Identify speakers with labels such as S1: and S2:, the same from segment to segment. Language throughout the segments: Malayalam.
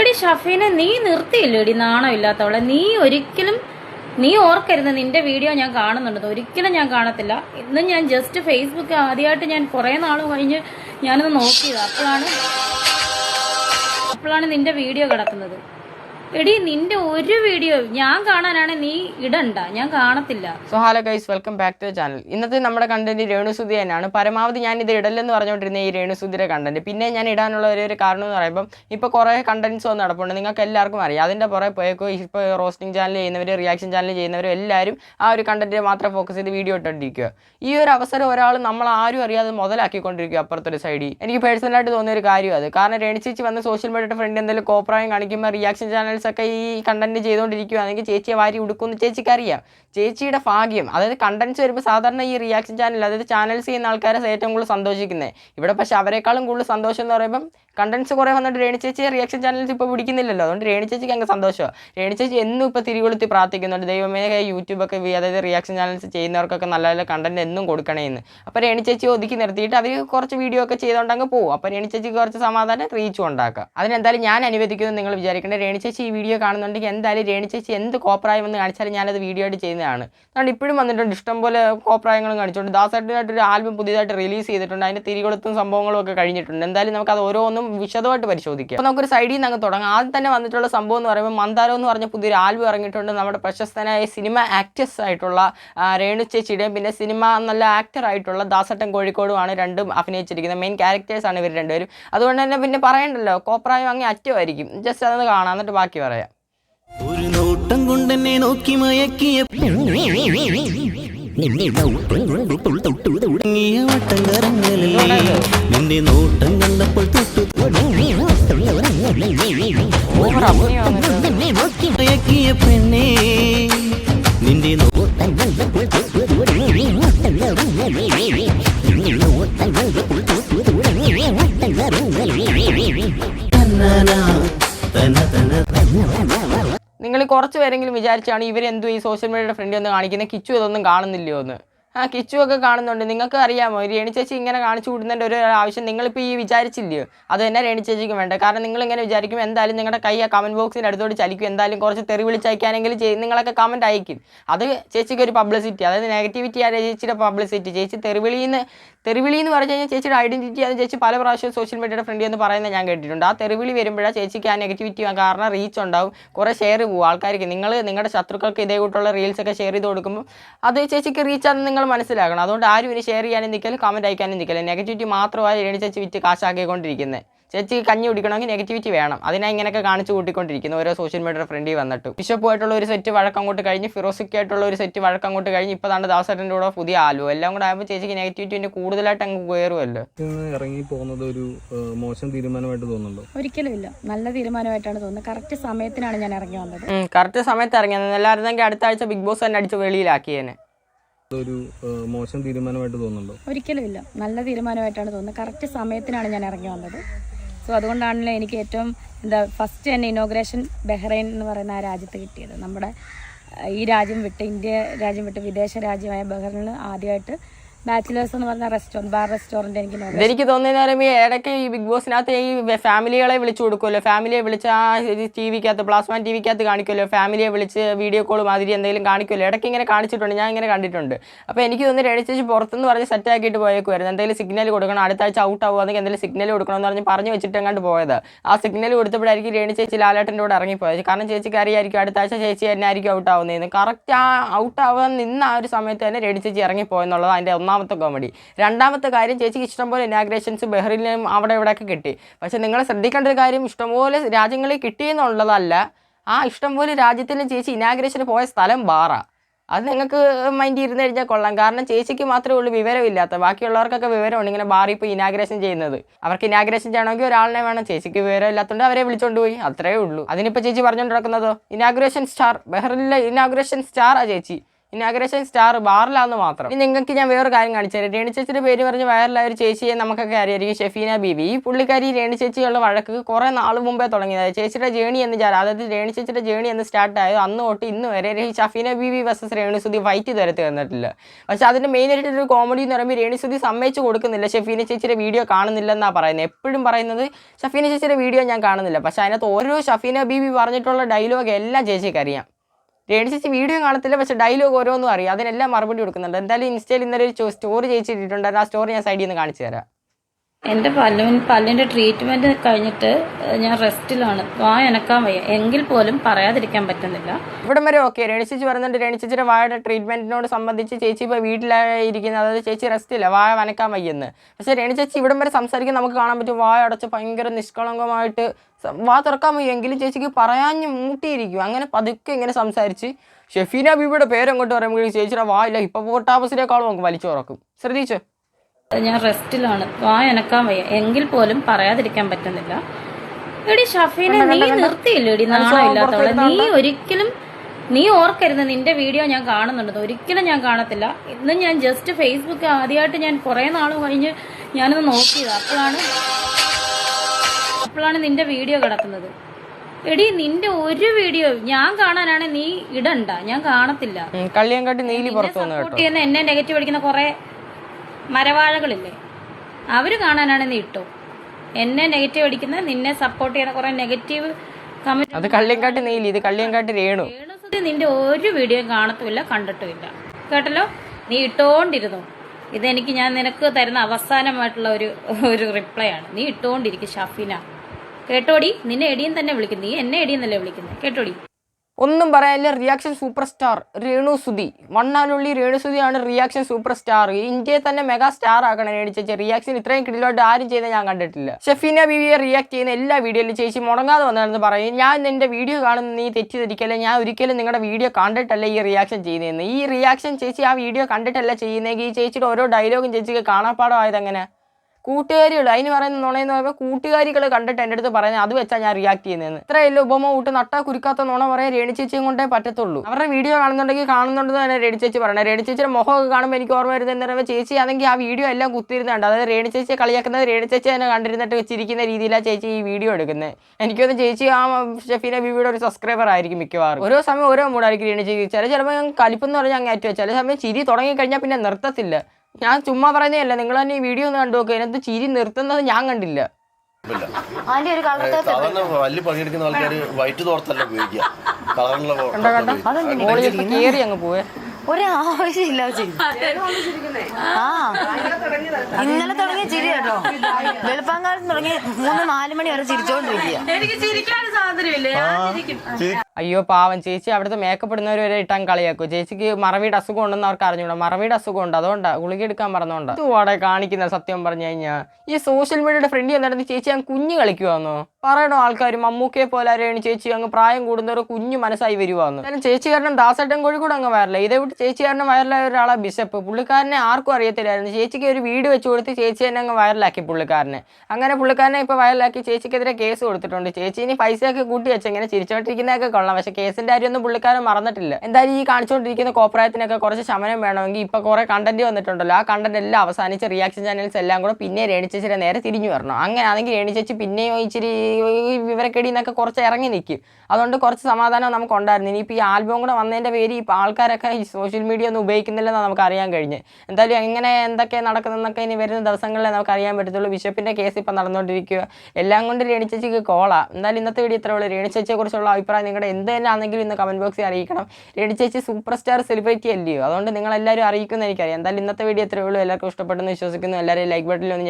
S1: എടി ഷഫീനെ നീ നിർത്തിയില്ല എടി നാണം ഇല്ലാത്തവളെ നീ ഒരിക്കലും നീ ഓർക്കരുത് നിന്റെ വീഡിയോ ഞാൻ കാണുന്നുണ്ട്. ഒരിക്കലും ഞാൻ കാണത്തില്ല. ഇന്ന് ഞാൻ ജസ്റ്റ് ഫേസ്ബുക്ക് ആദ്യമായിട്ട് ഞാൻ കുറെ നാൾ കഴിഞ്ഞ് ഞാനത് നോക്കിയത്. അപ്പോഴാണ് അപ്പോഴാണ് നിന്റെ വീഡിയോ കിടക്കുന്നത്. എടി നിന്റെ ഒരു വീഡിയോ ഞാൻ കാണാനാണ് നീ ഇടണ്ട. ഞാൻ കാണത്തില്ല.
S2: So hello guys welcome back to channel ഇന്നത്തെ നമ്മുടെ കണ്ടന്റ് രേണുസുതി തന്നെയാണ്. പരമാവധി ഞാൻ ഇത് ഇടല്ലെന്ന് പറഞ്ഞുകൊണ്ടിരുന്ന ഈ രേണുസുതിയുടെ കണ്ടന്റ് പിന്നെ ഞാൻ ഇടാനുള്ള ഒരേ ഒരു കാരണം എന്ന് പറയുമ്പോൾ ഇപ്പോൾ കുറേ കണ്ടന്റ്സ് ഒന്നും നടപ്പുണ്ട്. നിങ്ങൾക്ക് എല്ലാവർക്കും അറിയാം. അതിന്റെ പുറകെ പോയേക്കോ ഇപ്പോൾ റോസ്റ്റിംഗ് ചാനൽ ചെയ്യുന്നവർ റിയാക്ഷൻ ചാനൽ ചെയ്യുന്നവർ എല്ലാവരും ആ ഒരു കണ്ടന്റ് മാത്രം ഫോക്കസ് ചെയ്ത് വീഡിയോ ഇട്ടിരിക്കുക ഈ ഒരു അവസരം ഒരാൾ നമ്മൾ ആരും അറിയാതെ മുതലാക്കിക്കൊണ്ടിരിക്കുക അപ്പുറത്തൊരു സൈഡിൽ എനിക്ക് പേഴ്സണലായിട്ട് തോന്നിയ ഒരു കാര്യം അത്. കാരണം രേണു ചേച്ചി വന്ന് സോഷ്യൽ മീഡിയയുടെ ഫ്രണ്ട് എന്തെങ്കിലും കോപ്രായം കാണിക്കുമ്പോൾ റിയാക്ഷൻ ചാനൽസ് ഒക്കെ ഈ കണ്ടന്റ് ചെയ്തുകൊണ്ടിരിക്കുകയാണെങ്കിൽ ചേച്ചിയെ വാരി ഉടുക്കുമെന്ന് ചേച്ചിക്ക് അറിയാം. ചേച്ചിയുടെ ഭാഗ്യം അതായത് കണ്ടന്റ്സ് വരുമ്പോൾ സാധാരണ ഈ റിയാക്ഷൻ ചാനൽ അതായത് ചാനൽസ് ചെയ്യുന്ന ആൾക്കാരെ ഏറ്റവും കൂടുതൽ സന്തോഷിക്കുന്നത് ഇവിടെ പക്ഷേ അവരെക്കാളും കൂടുതൽ സന്തോഷം എന്ന് പറയുമ്പം കണ്ടന്റ്സ് കുറേ വന്നിട്ട് രേണി ചേച്ചിയെ റിയാക്ഷൻ ചാനൽസ് ഇപ്പോൾ പിടിക്കുന്നില്ലല്ലോ. അതുകൊണ്ട് രേണി ചേച്ചിക്ക് അങ്ങ് സന്തോഷമാണ് രേണി ചേച്ചി എന്നും ഇപ്പോൾ തിരികൊളുത്തി പ്രാർത്ഥിക്കുന്നുണ്ട്. ദൈവമേ യൂട്യൂബൊക്കെ അതായത് റിയാക്ഷൻ ചാനൽസ് ചെയ്യുന്നവർക്കൊക്കെ നല്ല നല്ല കണ്ടന്റ് എന്നും കൊടുക്കണേന്ന്. അപ്പോൾ രേണി ചേച്ചി ഒതുക്കി നിർത്തിയിട്ട് അവർ കുറച്ച് വീഡിയോ ഒക്കെ ചെയ്തുകൊണ്ട് അങ്ങ് പോകും അപ്പോൾ രേണി ചേച്ചിക്ക് കുറച്ച് സമാധാനം റീച്ചും ഉണ്ടാക്കാം. അതിനെന്തായാലും ഞാൻ അനുവദിക്കുന്നു നിങ്ങൾ വിചാരിക്കേണ്ടത് രേണി ചേച്ചി ഈ വീഡിയോ കാണുന്നുണ്ടെങ്കിൽ എന്തായാലും രേണി ചേച്ചി എന്ത് കോപ്രായം എന്ന് കാണിച്ചാലും ഞാനത് വീഡിയോ ആയിട്ട് ചെയ്യുന്നതാണ്. അതുകൊണ്ട് ഇപ്പോഴും വന്നിട്ടുണ്ട്. ഇഷ്ടംപോലെ കോപ്രായങ്ങളും കാണിച്ചുകൊണ്ട് ദാസായിട്ടായിട്ട് ഒരു ആൽബം പുതിയതായിട്ട് റിലീസ് ചെയ്തിട്ടുണ്ട്. അതിന്റെ തിരികൊളുത്തും സംഭവങ്ങളും ഒക്കെ കഴിഞ്ഞിട്ടുണ്ട്. എന്തായാലും നമുക്ക് അത് ഓരോന്നും വിശദമായിട്ട് പരിശോധിക്കാം. അപ്പോൾ നമുക്കൊരു സൈഡിൽ നിന്ന് അങ്ങ് തുടങ്ങാം. ആദ്യം തന്നെ വന്നിട്ടുള്ള സംഭവം എന്ന് പറയുമ്പോൾ മന്ദാരം എന്ന് പറഞ്ഞ പുതിയൊരു ആൽബം ഇറങ്ങിയിട്ടുണ്ട്. നമ്മുടെ പ്രശസ്തനായ സിനിമ ആക്ട്രസ് ആയിട്ടുള്ള രേണു ചേച്ചിയുടെയും പിന്നെ സിനിമ നല്ല ആക്ടർ ആയിട്ടുള്ള ദാസട്ടൻ കോഴിക്കോടുമാണ് രണ്ടും അഭിനയിച്ചിരിക്കുന്നത്. മെയിൻ ക്യാരക്ടേഴ്സാണ് ഇവർ രണ്ടുപേരും. അതുകൊണ്ട് തന്നെ പിന്നെ പറയണ്ടല്ലോ കോപ്രായം അങ്ങ് അറ്റമായിരിക്കും. ജസ്റ്റ് അതൊന്ന് കാണാം. എന്നിട്ട് ബാക്കി പറയാം.
S3: ഒരു നോട്ടം കൊണ്ടെന്നെ നോക്കി മയക്കിയ നിന്റെ നോട്ടം കണ്ടപ്പോൾ തൊട്ടു മയക്കിയ പെണ്ണേ. നിന്റെ നോട്ടം കണ്ടപ്പോൾ
S2: നിങ്ങൾ കുറച്ച് പേരെങ്കിലും വിചാരിച്ചാണ് ഇവരെന്തോ ഈ സോഷ്യൽ മീഡിയയുടെ ഫ്രണ്ട് ഒന്ന് കാണിക്കുന്നത് കിച്ചു ഇതൊന്നും കാണുന്നില്ലയോ എന്ന് ആ കിച്ചു ഒക്കെ കാണുന്നുണ്ട്. നിങ്ങൾക്ക് അറിയാമോ? രേണി ചേച്ചി ഇങ്ങനെ കാണിച്ചു വിടുന്നതിന്റെ ഒരു ആവശ്യം നിങ്ങളിപ്പോൾ ഈ വിചാരിച്ചില്ലയോ? അത് തന്നെ രേണി ചേച്ചിക്ക് വേണ്ട. കാരണം നിങ്ങൾ ഇങ്ങനെ വിചാരിക്കും എന്തായാലും നിങ്ങളുടെ കൈ ആ കമന്റ് ബോക്സിന്റെ അടുത്തോട്ട് ചലിക്കും. എന്തായാലും കുറച്ച് തെറി വിളിച്ചയക്കാനെങ്കിലും ചെയ്- നിങ്ങളൊക്കെ കമന്റ് അയക്കും. അത് ചേച്ചിക്ക് ഒരു പബ്ലിസിറ്റി അതായത് നെഗറ്റിവിറ്റി ആണ് ചേച്ചിയുടെ പബ്ലിസിറ്റി ചേച്ചി തെറിവിളിന്ന് തെറിവിളി എന്ന് പറഞ്ഞു കഴിഞ്ഞാൽ ചേച്ചിയുടെ ഐഡന്റിറ്റി ആണ്. ചേച്ചി പല പ്രാവശ്യം സോഷ്യൽ മീഡിയയുടെ ഫ്രണ്ട് എന്ന് പറയുന്നത് ഞാൻ കേട്ടിട്ടുണ്ട്. ആ തെറിവിളി വരുമ്പോഴാണ് ചേച്ചിക്ക് ആ നെഗറ്റിവിറ്റി കാരണം റീച്ച് ഉണ്ടാവും. കുറേ ഷെയർ പോകും ആൾക്കാർക്ക്. നിങ്ങൾ നിങ്ങളുടെ ശത്രുക്കൾക്ക് ഇതേ കൂട്ടുള്ള റീൽസ് ഒക്കെ ഷെയർ ചെയ്ത് കൊടുക്കുമ്പോൾ അത് ചേച്ചിക്ക് റീച്ച് ആണെന്ന് നിങ്ങൾ മനസ്സിലാക്കണം. അതുകൊണ്ട് ആരും ഇനി ഷെയർ ചെയ്യാനും നിൽക്കലും കമന്റ് അയക്കാനും നിൽക്കലും നെഗറ്റിവിറ്റി മാത്രമായി രേണു ചേച്ചി വിറ്റ് കാശാക്കിക്കൊണ്ടിരിക്കുന്നത് ചേച്ചി കഞ്ഞി കുടിക്കണമെങ്കിൽ നെഗറ്റിവിറ്റി വേണം. അതിനാ ഇങ്ങനെയൊക്കെ കാണിച്ചു കൂട്ടിക്കൊണ്ടിരിക്കുന്നു. ഓരോ സോഷ്യൽ മീഡിയ ഫ്രണ്ടിൽ വന്നിട്ട്. ബിഷപ്പുമായിട്ടുള്ള ഒരു സെറ്റ് വഴക്കങ്ങോട്ട് കഴിഞ്ഞ് ഫിറോസിക്കായിട്ടുള്ള ഒരു സെറ്റ് വഴക്കങ്ങോട്ട് കഴിഞ്ഞ് ഇപ്പോൾ താണ്ട് ദാസേട്ടന്റെ കൂടെ പുതിയ ആലോ എല്ലാം കൂടെ ആകുമ്പോൾ ചേച്ചിക്ക് നെഗറ്റിവിറ്റി കൂടുതലായിട്ട് അങ്ങ് കയറുമല്ലോ
S4: ഇറങ്ങി പോകുന്നത് ഒരു മോശം തീരുമാനമായിട്ട് തോന്നുന്നുണ്ടോ?
S5: ഒരിക്കലും ഇല്ല. നല്ല തീരുമാനമായിട്ടാണ് തോന്നുന്നത്. കറക്റ്റ് സമയത്തിനാണ് ഞാൻ ഇറങ്ങി വന്നത്.
S2: കറക്റ്റ് സമയത്ത് ഇറങ്ങിയത് എല്ലാവരും അടുത്ത ആഴ്ച ബിഗ് ബോസ് തന്നെ അടിച്ച് വെളിയിലാക്കിയേനെ.
S4: ഒരു മോശം തീരുമാനമായിട്ട് തോന്നുന്നുണ്ടോ?
S5: ഒരിക്കലും ഇല്ല. നല്ല തീരുമാനമായിട്ടാണ് തോന്നുന്നത്. കറക്റ്റ് സമയത്തിനാണ് ഞാൻ ഇറങ്ങി വന്നത്. സോ അതുകൊണ്ടാണല്ലോ എനിക്ക് ഏറ്റവും എന്താ ഫസ്റ്റ് തന്നെ ഇനോഗ്രേഷൻ ബഹ്റൈൻ എന്ന് പറയുന്ന ആ രാജ്യത്ത് കിട്ടിയത്. നമ്മുടെ ഈ രാജ്യം വിട്ട് ഇന്ത്യ രാജ്യം വിട്ട് വിദേശ രാജ്യമായ ബഹ്റൈനിൽ ആദ്യമായിട്ട് എന്ന് പറഞ്ഞ ബാർ റെസ്റ്റോറന്റ് എനിക്ക്
S2: ഈ ഇടയ്ക്ക് ഈ ബിഗ് ബോസിനകത്ത് ഈ ഫാമിലികളെ വിളിച്ചു കൊടുക്കുമല്ലോ ഫാമിലിയെ വിളിച്ച് ആ ടി വിക്കകത്ത് പ്ലാസ്മാൻ ടി വിക്കകത്ത് കാണിക്കുമല്ലോ ഫാമിലിയെ വിളിച്ച് വീഡിയോ കോൾ മാതിരി എന്തെങ്കിലും കാണിക്കുമല്ലോ ഇടയ്ക്ക് ഇങ്ങനെ കാണിച്ചിട്ടുണ്ട്. ഞാൻ ഇങ്ങനെ കണ്ടിട്ടുണ്ട്. അപ്പോൾ എനിക്ക് തോന്നുന്നു രേണിച്ചേച്ചി പുറത്തുനിന്ന് പറഞ്ഞ് സെറ്റ് ആക്കിയിട്ട് പോയേക്കുമായിരുന്നു എന്തെങ്കിലും സിഗ്നൽ കൊടുക്കണം അടുത്ത ആഴ്ച ഔട്ട് ആവുകയാണെങ്കിൽ എന്തെങ്കിലും സിഗ്നൽ കൊടുക്കണം എന്ന് പറഞ്ഞ് പറഞ്ഞു വെച്ചിട്ട് എങ്ങാണ്ട് പോയത്. ആ സിഗ്നൽ കൊടുത്തപ്പോഴായിരിക്കും രേണി ചേച്ചി ലാലേട്ടന്റെ കൂടെ ഇറങ്ങിപ്പോയത്. കാരണം ചേച്ചിക്ക് അറിയായിരിക്കും അടുത്ത ആഴ്ച ചേച്ചി തന്നെ ആയിരിക്കും ഔട്ട് ആവുന്നതെന്ന്. കറക്റ്റ് ആ ഔട്ട് ആവാൻ നിന്ന ആ ഒരു സമയത്ത് തന്നെ രേണി ചേച്ചി ഇറങ്ങിപ്പോയെന്നുള്ളത് അതിന്റെ ഒന്നാമത്തെ കോമഡി രണ്ടാമത്തെ കാര്യം ചേച്ചിക്ക് ഇഷ്ടംപോലെ ഇനാഗ്രേഷൻസ് ബെഹ്റിനും അവിടെ ഇവിടെയൊക്കെ കിട്ടി. പക്ഷേ നിങ്ങൾ ശ്രദ്ധിക്കേണ്ട ഒരു കാര്യം ഇഷ്ടംപോലെ രാജ്യങ്ങളിൽ കിട്ടിയെന്നുള്ളതല്ല ആ ഇഷ്ടംപോലെ രാജ്യത്തിലും ചേച്ചി ഇനാഗ്രേഷന് പോയ സ്ഥലം ബാറാണ് അത് നിങ്ങൾക്ക് മൈൻഡ് ഇരുന്ന് കഴിഞ്ഞാൽ കൊള്ളാം. കാരണം ചേച്ചിക്ക് മാത്രമേ ഉള്ളൂ വിവരമില്ലാത്ത. ബാക്കിയുള്ളവർക്കൊക്കെ വിവരമുണ്ട് ഇങ്ങനെ ബാറി ഇപ്പോൾ ഇനാഗ്രേഷൻ ചെയ്യുന്നത്. അവർക്ക് ഇനാഗ്രേഷൻ ചെയ്യണമെങ്കിൽ ഒരാളിനെ വേണം. ചേച്ചിക്ക് വിവരം ഇല്ലാത്തതുകൊണ്ട് അവരെ വിളിച്ചോണ്ട് പോയി. അത്രേ ഉള്ളൂ. അതിനിപ്പോൾ ചേച്ചി പറഞ്ഞുകൊണ്ട് നടക്കുന്നതോ ഇനാഗ്രേഷൻ സ്റ്റാർ ബെഹ്റിലെ ഇനാഗ്രേഷൻ സ്റ്റാറാ ചേച്ചി. ഇനാഗ്രേഷൻ സ്റ്റാർ ബാറിലാന്ന് മാത്രം. ഇനി നിങ്ങൾക്ക് ഞാൻ വേറൊരു കാര്യം കാണിച്ചു തരാം. രേണു ചേച്ചിയുടെ പേര് പറഞ്ഞ് വയറിലായ ഒരു ചേച്ചിയെ നമുക്കൊക്കെ അറിയായിരിക്കും ഷെഫീന ബീബി ഈ പുള്ളിക്കാരി രേണു ചേച്ചിയുള്ള വഴക്ക് കുറേ നാൾ മുമ്പേ തുടങ്ങിയത്. ചേച്ചിയുടെ ജേണി എന്ന് ചാരം അതായത് രേണു ചേച്ചിയുടെ ജേണി എന്ന് സ്റ്റാർട്ട് ആയത് അന്ന് തൊട്ട് ഇന്ന് വരെ ഷഫീന ബീബി വേഴ്സസ് രേണുസുതി ഫൈറ്റ് ഇതുവരെ തീർന്നിട്ടില്ല. പക്ഷെ അതിന്റെ മെയിൻ ആയിട്ട് ഒരു കോമഡി എന്ന് പറയുമ്പോൾ രേണുസുതി സമ്മതിച്ചു കൊടുക്കുന്നില്ല. ഷെഫീന ചേച്ചിയുടെ വീഡിയോ കാണുന്നില്ലെന്നാണ് പറയുന്നത് എപ്പോഴും പറയുന്നത് ഷഫീന ചേച്ചിയുടെ വീഡിയോ ഞാൻ കാണുന്നില്ല. പക്ഷെ അതിനകത്ത് ഓരോ ഷഫീന ബീബി പറഞ്ഞിട്ടുള്ള ഡയലോഗ് എല്ലാം ചേച്ചിക്ക് അറിയാം. രേണു ചേച്ചി വീഡിയോ കാണത്തില്ല പക്ഷെ ഡയലോഗ് ഓരോന്നും അറിയാം. അതിനെല്ലാം മറുപടി കൊടുക്കുന്നുണ്ട്. എന്തായാലും ഇൻസ്റ്റയിൽ ഇന്നലെ ഒരു സ്റ്റോറി ചേച്ചി ഇട്ടിട്ടുണ്ടായിരുന്നു ആ സ്റ്റോറി ഞാൻ സൈഡിൽ നിന്ന് കാണിച്ചു തരാം.
S1: എന്റെ പല്ലുവിൻ പല്ലിന്റെ ട്രീറ്റ്മെന്റ് കഴിഞ്ഞിട്ട് ഞാൻ റെസ്റ്റിലാണ് വാ എനക്കാൻ വയ്യ. എങ്കിൽ പോലും പറയാതിരിക്കാൻ പറ്റുന്നില്ല.
S2: ഇവിടം വരെ ഓക്കെ രേണു ചേച്ചി പറയുന്നുണ്ട് രേണു ചേച്ചിയുടെ വായുടെ ട്രീറ്റ്മെന്റിനോട് സംബന്ധിച്ച് ചേച്ചി ഇപ്പോൾ വീട്ടിലായിരിക്കുന്നത് അതായത് ചേച്ചി റെസ്റ്റില്ല വായ വനക്കാൻ വയ്യെന്ന്. പക്ഷേ രണിച്ചേച്ചി ചേച്ചി ഇവിടം വരെ സംസാരിക്കാൻ നമുക്ക് കാണാൻ പറ്റും. വായ അടച്ച് ഭയങ്കര നിഷ്കളങ്കമായിട്ട് വാ തുറക്കാൻ വയ്യ. എങ്കിലും ചേച്ചിക്ക് പറയാഞ്ഞ് മൂട്ടിയിരിക്കും. അങ്ങനെ പതുക്കെ ഇങ്ങനെ സംസാരിച്ച്. ഷെഫീന ബീബിയുടെ പേരങ്ങോട്ട് പറയുമ്പോഴേക്കും ചേച്ചിയുടെ വായില്ല ഇപ്പോൾ ഹിപ്പോട്ടാമസിനേക്കാളും നമുക്ക് വലിച്ചു തുറക്കും ശ്രദ്ധിച്ചോ
S1: ഞാൻ റെസ്റ്റിലാണ്. വാ എനക്കാൻ വയ്യ. എങ്കിൽ പോലും പറയാതിരിക്കാൻ പറ്റുന്നില്ല. എടി ഷഫീനെ നീ നിർത്തിയില്ലേടി നാളെ ഇല്ലാത്തവളെ? നീ ഒരിക്കലും നീ ഓർക്കരുത്. നിന്റെ വീഡിയോ ഞാൻ കാണുന്നുണ്ട്. ഒരിക്കലും ഞാൻ കാണത്തില്ല. ഇന്ന് ഞാൻ ജസ്റ്റ് ഫേസ്ബുക്ക് ആദ്യമായിട്ട് ഞാൻ കുറെ നാൾ കഴിഞ്ഞ് ഞാനത് നോക്കിയത്. അപ്പോഴാണ് അപ്പോഴാണ് നിന്റെ വീഡിയോ കിടക്കുന്നത്. എടി നിന്റെ ഒരു വീഡിയോ ഞാൻ കാണാനാണ് നീ ഇടണ്ട. ഞാൻ കാണത്തില്ല. സപ്പോർട്ട്
S2: കേട്ടോ.
S1: ചെയ്യുന്ന എന്നെ നെഗറ്റീവ് അടിക്കുന്ന കുറെ മരവാഴകളില്ലേ? അവർ കാണാനാണ് നീ ഇട്ടോ? എന്നെ നെഗറ്റീവ് അടിക്കുന്നത് നിന്നെ സപ്പോർട്ട് ചെയ്യുന്ന കുറെ നെഗറ്റീവ് കമന്റ്
S2: അത് കള്ളിയങ്കാട്ടി ഇത് കള്ളിയങ്കാട്ടി രേണു.
S1: രേണുസുതി നിന്റെ ഒരു വീഡിയോ കാണത്തുമില്ല കണ്ടിട്ടുമില്ല. കേട്ടല്ലോ? നീ ഇട്ടോണ്ടിരുന്നു. ഇതെനിക്ക് ഞാൻ നിനക്ക് തരുന്ന അവസാനമായിട്ടുള്ള ഒരു ഒരു റിപ്ലൈ ആണ്. നീ ഇട്ടോണ്ടിരിക്കും ഷഫീന. കേട്ടോടി? നിന്നെ എടിയും തന്നെ വിളിക്കുന്നു. നീ എന്നെ എടിയെന്നല്ലേ വിളിക്കുന്നത് കേട്ടോടി?
S2: ഒന്നും പറയാനില്ല reaction super star Renu Sudhi. വണ്ണാലുള്ളി Renu സുധിയാണ് റിയാക്ഷൻ സൂപ്പർ സ്റ്റാർ ഇന്ത്യയെ തന്നെ മെഗാ സ്റ്റാർ ആക്കണം ചേച്ചി. റിയാക്ഷൻ ഇത്രയും കിടിലോട്ട് ആരും ചെയ്ത ഞാൻ കണ്ടിട്ടില്ല. ഷെഫീന ബിവിയെ റിയാക്ട് ചെയ്യുന്ന എല്ലാ വീഡിയോയിലും ചേച്ചി മുടങ്ങാതെ വന്നതെന്ന് പറയും. ഞാൻ നിന്റെ വീഡിയോ കാണുന്ന നീ തെറ്റിദ്ധരിക്കല്ലേ? ഞാൻ ഒരിക്കലും നിങ്ങളുടെ വീഡിയോ കണ്ടിട്ടല്ല ഈ റിയാക്ഷൻ ചെയ്യുന്നതെന്ന് ഈ റിയാക്ഷൻ ചേച്ചി ആ വീഡിയോ കണ്ടിട്ടല്ല ചെയ്യുന്നെങ്കിൽ ഈ ചേച്ചിയുടെ ഓരോ ഡയലോഗും ചേച്ചിക്ക് കാണാപ്പാടമായത് എങ്ങനെ കൂട്ടുകാരികൾ അതിന് പറയുന്ന നുണയെന്ന് പറയുമ്പോൾ കൂട്ടുകാരികൾ കണ്ടിട്ട് എന്റെ അടുത്ത് പറയുന്നത് അത് വെച്ചാൽ ഞാൻ റിയാക്ട് ചെയ്യുന്നതെന്ന് ഇത്രയല്ല ഉപമ കൂട്ട് നട്ടാ കുരുക്കാത്ത നുണ പറയാൻ രേണിച്ചേച്ചിയും കൊണ്ടേ പറ്റത്തുള്ളൂ. അവരുടെ വീഡിയോ കാണുന്നുണ്ടെങ്കിൽ കാണുന്നുണ്ടെന്ന് തന്നെ രേണിച്ചേച്ചി ചേച്ചി പറയണേ. രേണിച്ചേച്ചിയുടെ ചേച്ചിയുടെ മുഖമൊക്കെ കാണുമ്പോൾ എനിക്ക് ഓർമ്മ വരുന്നത് എന്ന് പറയുമ്പോൾ ചേച്ചി ആണെങ്കിൽ ആ വീഡിയോ എല്ലാം കുത്തിയിരുന്നുണ്ട്. അതായത് രേണിച്ചേച്ചിയെ ചേച്ചിയെ കളിയാക്കുന്നത് രേണിച്ചേച്ചി ചേച്ചി തന്നെ കണ്ടിരുന്നിട്ട് വെച്ചിരിക്കുന്ന രീതിയിലാണ് ചേച്ചി ഈ വീഡിയോ എടുക്കുന്നത് എനിക്കൊന്ന് ചേച്ചി ആ ഷെഫീന ബീവിയുടെ ഒരു സബ്സ്ക്രൈബർ ആയിരിക്കും മിക്കവാറും. ഓരോ സമയം ഓരോ മൂടായിരിക്കും രേണിച്ചേച്ചി ചേച്ചി. ചില ചിലപ്പോൾ ഞാൻ കലിപ്പെന്ന് പറഞ്ഞാൽ അങ്ങ് ഏറ്റവും ചില സമയം ചിരി തുടങ്ങിക്കഴിഞ്ഞാൽ പിന്നെ നിർത്തത്തില്ല. ഞാൻ ചുമ്മാ പറയുന്നതല്ല നിങ്ങൾ തന്നെ ഈ വീഡിയോ ഒന്ന് കണ്ടു നോക്കുക അതിനകത്ത് ചിരി നിർത്തുന്നത് ഞാൻ കണ്ടില്ല.
S6: സാധാരണ വലിയ പണിയെടുക്കുന്ന ആൾക്കാർ വൈറ്റ് തോർത്തല്ല ഉപയോഗിക്കുക. കളറുള്ള
S2: മോളിൽ അങ്ങ് പോവേ
S7: ഒരാവശ്യമില്ല ചെയ്തു ആ ഇന്നലെ തുടങ്ങിയ ചിരി കേട്ടോ. വെളുപ്പാങ്കാലത്ത് തുടങ്ങി മൂന്ന് നാല് മണി വരെ ചിരിച്ചോണ്ടിരിക്കുക.
S1: എനിക്ക് ചിരിക്കാൻ സ്വാതന്ത്ര്യമില്ലേ.
S2: അയ്യോ പാവം. ചേച്ചി അവിടുത്തെ മേക്കപ്പ് ഇടുന്നവർ വരെ ഇട്ടാൻ കളിയാക്കും. ചേച്ചിക്ക് മറവിയുടെ അസുഖം ഉണ്ടെന്ന് അവർക്ക് അറിഞ്ഞൂടാ. മറവിയുടെ അസുഖം ഉണ്ട്. അതുകൊണ്ടാ ഗുളിക എടുക്കാൻ പറഞ്ഞോണ്ട് ഇതുവാടെ കാണിക്കുന്ന സത്യം പറഞ്ഞു കഴിഞ്ഞാൽ ഈ സോഷ്യൽ മീഡിയയുടെ ഫ്രണ്ട് നടന്ന് ചേച്ചി അങ്ങ് കുഞ്ഞ് കളിക്കുവാന്നോ? പറയണോ ആൾക്കാർ മമ്മൂക്കയെ പോലെ ആരെയാണ് ചേച്ചി അങ്ങ് പ്രായം കൂടുന്നവർ കുഞ്ഞു മനസ്സായി വരുവാന്ന്? കാരണം ചേച്ചി കാരണം ദാസേട്ടൻ കോഴിക്കോട് അങ്ങ് വയറില്ല ഇതേ വിട്ട് ചേച്ചി കാരണം വയറിലായ ഒരാളെ ബിഷപ്പ്. പുള്ളിക്കാരനെ ആർക്കും അറിയത്തില്ലായിരുന്നു. ചേച്ചിക്ക് ഒരു വീട് വെച്ച് കൊടുത്ത് ചേച്ചി തന്നെ അങ്ങ് വയറിലാക്കി പുള്ളിക്കാരനെ. അങ്ങനെ പുള്ളിക്കാരനെ ഇപ്പോൾ വയറിലാക്കി ചേച്ചിക്കെതിരെ കേസ് കൊടുത്തിട്ടുണ്ട്. ചേച്ചി ഇനി പൈസയൊക്കെ കൂട്ടി വെച്ച് ഇങ്ങനെ ചിരിച്ചോണ്ടിരിക്കുന്നതൊക്കെ കൊള്ളാം. പക്ഷെ കേസിന്റെ കാര്യമൊന്നും പുള്ളിക്കാരൻ മറന്നിട്ടില്ല. എന്തായാലും ഈ കാണിച്ചുകൊണ്ടിരിക്കുന്ന കോപ്രായത്തിനൊക്കെ കുറച്ച് ശമനം വേണമെങ്കിൽ ഇപ്പൊ കുറെ കണ്ടന്റ് വന്നിട്ടുണ്ടല്ലോ. ആ കണ്ടന്റ് എല്ലാം അവസാനിച്ച് റിയാക്ഷൻ ചാനൽസ് എല്ലാം കൂടെ പിന്നെ രേണിച്ചേച്ചിയുടെ നേരെ തിരിഞ്ഞു വരണം. അങ്ങനെ ആണെങ്കിൽ രേണിച്ചേച്ചി പിന്നെയും ഇച്ചിരി വിവരക്കെടി എന്നൊക്കെ കുറച്ച് ഇറങ്ങി നിൽക്കും. അതുകൊണ്ട് കുറച്ച് സമാധാനം നമുക്ക് ഉണ്ടായിരുന്നു ഇനിയിപ്പോൾ ഈ ആൽബം കൂടെ വന്നതിന്റെ പേര് ഈ ആൾക്കാരൊക്കെ ഈ സോഷ്യൽ മീഡിയ ഒന്നും ഉപയോഗിക്കുന്നില്ലെന്ന് നമുക്ക് അറിയാൻ കഴിഞ്ഞ്. എന്തായാലും എങ്ങനെ എന്തൊക്കെ നടക്കുന്നതെന്നൊക്കെ ഇനി വരുന്ന ദിവസങ്ങളിലേ നമുക്ക് അറിയാൻ പറ്റത്തുള്ളൂ. ബിഷപ്പിന്റെ കേസ് ഇപ്പം നടന്നുകൊണ്ടിരിക്കുക. എല്ലാം കൊണ്ട് രേണിച്ചേച്ചിക്ക് കോളാം. എന്തായാലും ഇന്നത്തെ വീഡിയോ ഇത്രയുള്ളൂ രേണിച്ചേച്ചിയെ കുറിച്ചുള്ള അഭിപ്രായം നിങ്ങളുടെ എന്ത് തന്നെ ആണെങ്കിലും ഇന്ന് കമന്റ് ബോക്സിൽ അറിയിക്കണം. രേണിച്ചേച്ചി സൂപ്പർ സ്റ്റാർ സെലിബ്രിറ്റി അല്ലയോ? അതുകൊണ്ട് നിങ്ങൾ എല്ലാവരും അറിയിക്കുമെന്ന് എനിക്കറിയാം. എന്തായാലും ഇന്നത്തെ വീഡിയോ എത്രയേ ഉള്ളൂ. എല്ലാവർക്കും ഇഷ്ടപ്പെട്ടെന്ന് വിശ്വസിക്കുന്നു. എല്ലാവരും ലൈക്ക് ബട്ടണിൽ ഒന്ന്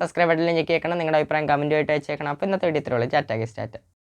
S2: സബ്സ്ക്രൈബ് ബട്ടണിൽ ഞെക്കിയേക്കണം. നിങ്ങളുടെ അഭിപ്രായം കമന്റുമായിട്ട് അയച്ചേക്കണം. അപ്പോൾ ഇന്നത്തെ വീഡിയോ ഇത്രേ ഉള്ളൂ. Guest stat